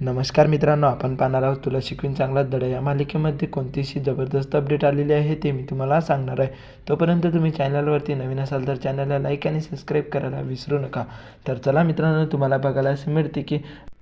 नमस्कार मित्रांनो आपण पाहणार आहोत तुला शिकवीन चांगला धडा. या मालिकेमध्ये कोणतीशी जबरदस्त अपडेट आलेली आहे ते मी तुम्हाला सांगणार आहे. तोपर्यंत तुम्ही चॅनलवरती नवीन असाल तर चॅनलला लाईक आणि सबस्क्राईब करायला विसरू नका. तर चला मित्रांनो तुम्हाला बघायला असं मिळते की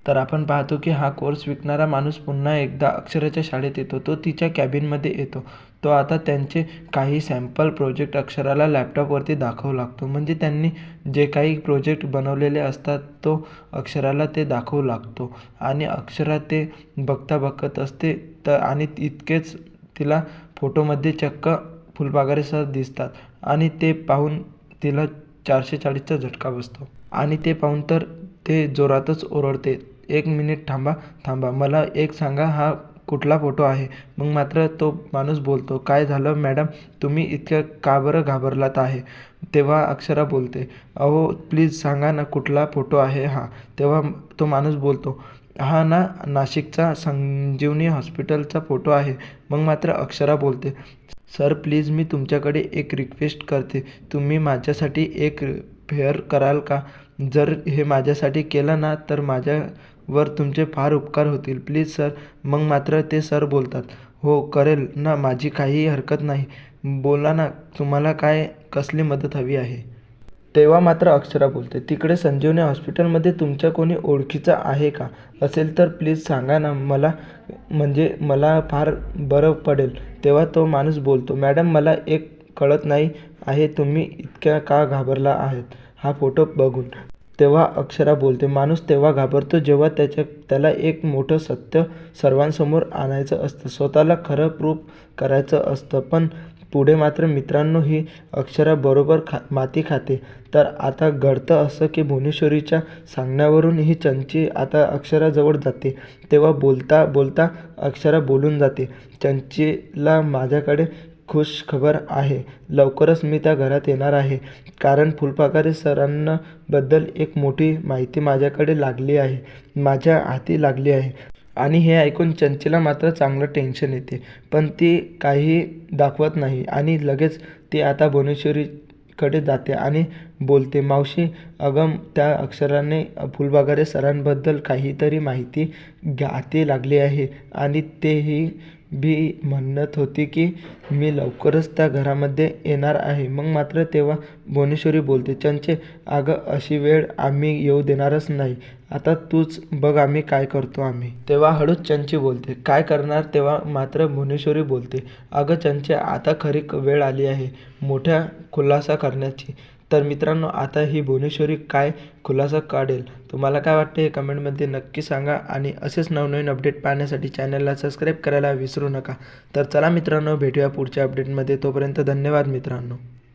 तर आपण पाहतो की हा कोर्स विकणारा माणूस पुन्हा एकदा अक्षराच्या शाळेत येतो. तो तिच्या कॅबिनमध्ये येतो. तो आता त्यांचे काही सॅम्पल प्रोजेक्ट अक्षराला लॅपटॉपवरती दाखवू लागतो. म्हणजे त्यांनी जे काही प्रोजेक्ट बनवलेले असतात तो अक्षराला ते दाखवू लागतो. आणि अक्षरा ते बघता बघत असते तर आणि इतकेच तिला फोटोमध्ये चक्क फुलपाखरेसह दिसतात. आणि ते पाहून तिला चारशे चाळीसचा झटका बसतो. आणि ते पाहून तर ते जोरातच ओरडते. एक मिनिट थांबा थांबा. मला एक सांगा हा कुठला फोटो आहे? मग मात्र तो माणूस बोलतो काय झालं मॅडम? तुम्ही इतक्या का बरं घाबरलात आहे? तेव्हा अक्षरा बोलते अहो प्लीज सांगा ना कुठला फोटो आहे हा? तेव्हा तो माणूस बोलतो हा ना नाशिकचा संजीवनी हॉस्पिटलचा फोटो आहे. मग मात्र अक्षरा बोलते सर प्लीज मी तुमच्याकडे एक रिक्वेस्ट करते. तुम्ही माझ्यासाठी एक फेअर कराल का? जर हे माझ्यासाठी केलं ना तर माझ्या वर तुमचे फार उपकार होतील. प्लीज सर मग मात्र ते सर बोलतात. हो करेल ना माझी काहीही हरकत नाही. बोला ना तुम्हाला काय कसली मदत हवी आहे? तेव्हा मात्र अक्षरा बोलते. तिकडे संजीवनी हॉस्पिटलमध्ये तुमच्या कोणी ओळखीचा आहे का? असेल तर प्लीज सांगा ना मला म्हणजे मला फार बरं पडेल. तेव्हा तो माणूस बोलतो मॅडम मला एक कळत नाही आहे तुम्ही इतक्या का घाबरला आहात? हा फोटो बघून. तेव्हा अक्षरा बोलते माणूस तेव्हा घाबरतो जेव्हा त्याच्या त्याला एक मोठं सत्य सर्वांसमोर आणायचं असतं. स्वतःला खरं प्रूफ करायचं असतं पण पुढे मात्र मित्रांनो ही अक्षरा बरोबर खा माती खाते. तर आता घडतं असं की भुवनेश्वरीच्या सांगण्यावरून ही चंची आता अक्षराजवळ जाते. तेव्हा बोलता बोलता अक्षरा बोलून जाते. चंचीला माझ्याकडे खुश खबर आहे. लवकरच मी त्या घरात येणार आहे. कारण फुलपाखरे सरांबद्दल एक मोठी माहिती माझ्याकडे लागली आहे. माझ्या हाती लागली आहे. आणि हे ऐकून चंचीला मात्र चांगलं टेन्शन येते. पण ती काही दाखवत नाही. आणि लगेच ती आता भुवनेश्वरीकडे जाते आणि बोलते मावशी अगं त्या अक्षराने फुलपाखरे सरांबद्दल काहीतरी माहिती हाती लागली आहे आणि तेही बी म्हणत होती की मी लवकरच त्या घरामध्ये येणार आहे. मग मात्र तेव्हा भुवनेश्वरी बोलते चंचे अगं अशी वेळ आम्ही येऊ देणारच नाही. आता तूच बघ आम्ही काय करतो आम्ही. तेव्हा हळूच चंची बोलते काय करणार? तेव्हा मात्र भुवनेश्वरी बोलते अगं चंचे आता खरी वेळ आली आहे मोठ्या खुलासा करण्याची. तर मित्रांनो आता ही भुवनेश्वरी काय खुलासा काढेल तुम्हाला काय वाटते हे कमेंटमध्ये नक्की सांगा आणि असेच नवनवीन अपडेट पाहण्यासाठी चॅनलला सबस्क्राईब करायला विसरू नका. तर चला मित्रांनो भेटूया पुढच्या अपडेटमध्ये. तोपर्यंत धन्यवाद मित्रांनो.